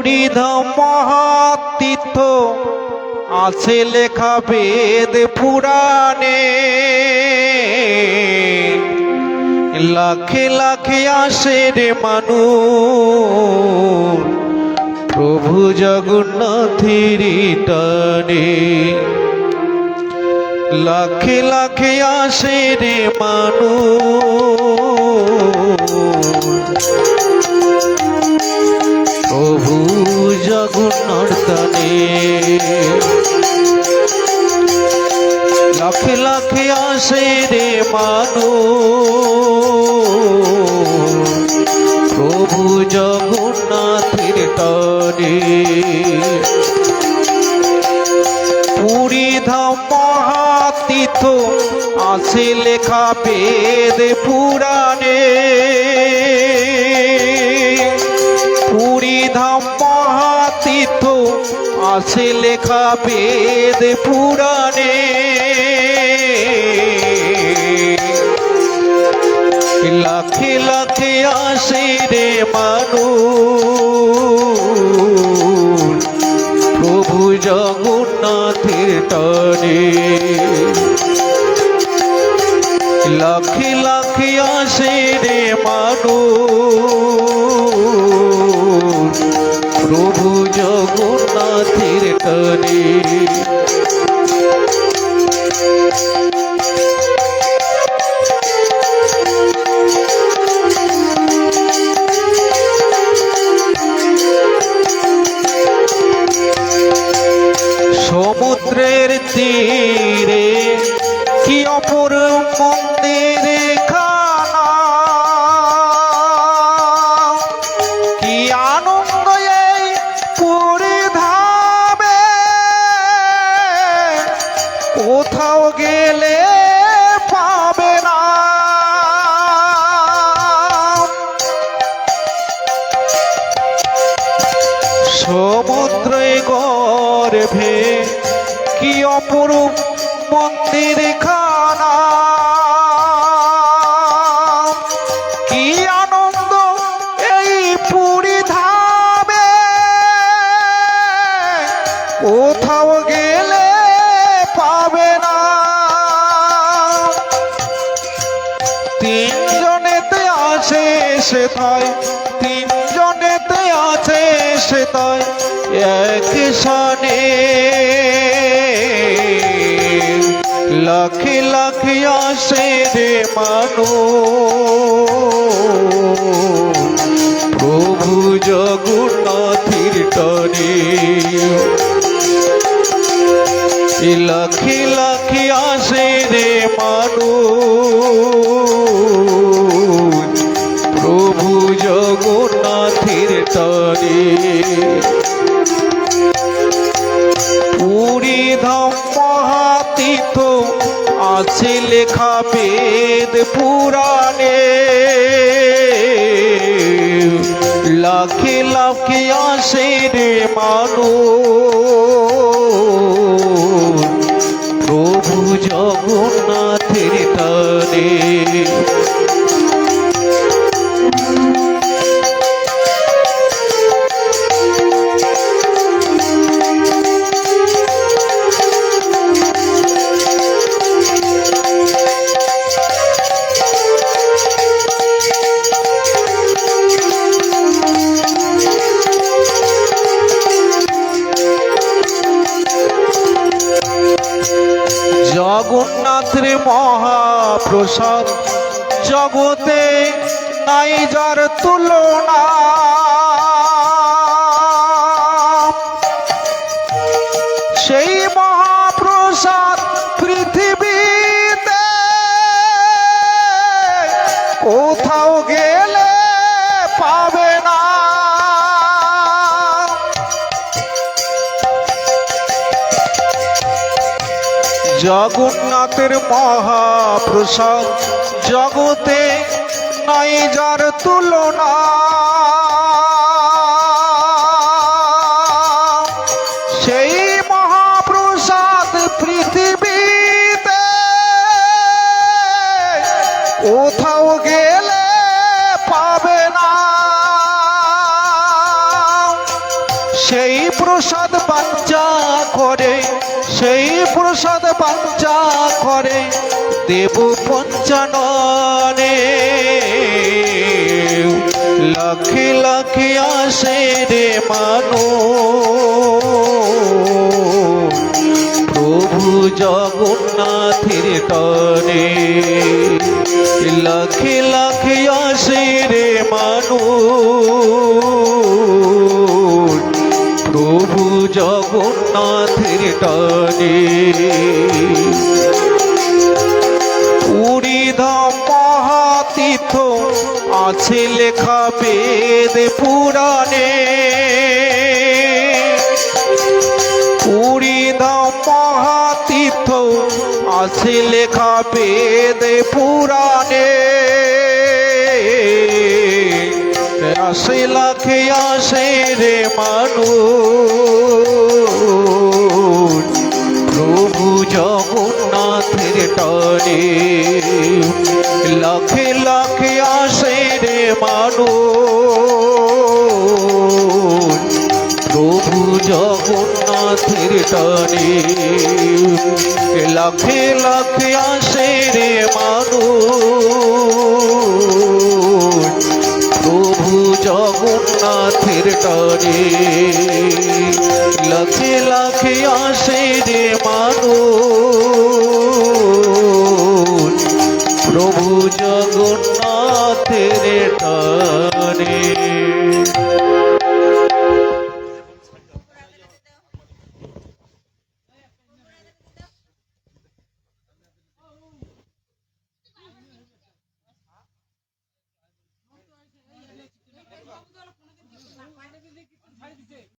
হরিধাম মহাতীর্থ আছে লেখা বেদ পুরাণে। লাখে লাখে আসে রে মানুষ, প্রভু জগন্নাথের টানে। লাখে লাখে আসে রে মানুষ লাখে আসে রে মানু প্রভু জগন্নাথের টানে। পুরী ধাম মহাতীর্থ আছে লেখা বেদ পুরাণে। পুরী ধাম মহাতীর্থ আছে লেখা বেদ পুরাণে। লাখে লাখে আসে রে মানুষ। প্রভু জগন্নাথের টানে। লাখে লাখে আসে রে মানুষ। প্রভু জগন্নাথের টানে। সমুদ্রে গর্ভে কি অপরূপ মন্দির খানা? কি আনন্দ এই পুরী কোথাও গেলে পাবে না। তিনজনেতে আছে সেথায় তিনজনেতে সেথায় এক সানে লাখে লাখে আসে রে মানু প্রভু জগন্নাথের টনে লাখে লাখে আসে রে প্রভু তরে আছে লেখা বেদ পুরাণে। লাখে লাখে আসে রে মানুষ। মহাপ্রসাদ জগতে নাই যার তুলনা। সেই মহাপ্রসাদ পৃথিবীতে কোথাও গেলে জগন্নাথের মহাপ্রসাদ জগতে নাই যার তুলনা। সেই মহাপ্রসাদ পৃথিবীতে কোথাও গেলে পাবে না। সেই প্রসাদ বাঞ্চা করে সেই প্রসাদ বাঞ্চা করে দেব পঞ্চাননে। লাখে লাখে আসে রে মানো প্রভু জগন্নাথের টনে জগন্নাথের টনে। পুরীধাম মহাতীর্থ আছে লেখা বেদ পুরাণে। পুরীধাম মহাতীর্থ আছে লেখা বেদ পুরাণে। আসে লাখে আসে রে মানুষ। লাখে লাখে আসে রে মানুষ। প্রভু জগন্নাথের টনে লাখে লাখে আসে রে মানুষ। প্রভু জগন্নাথের টনে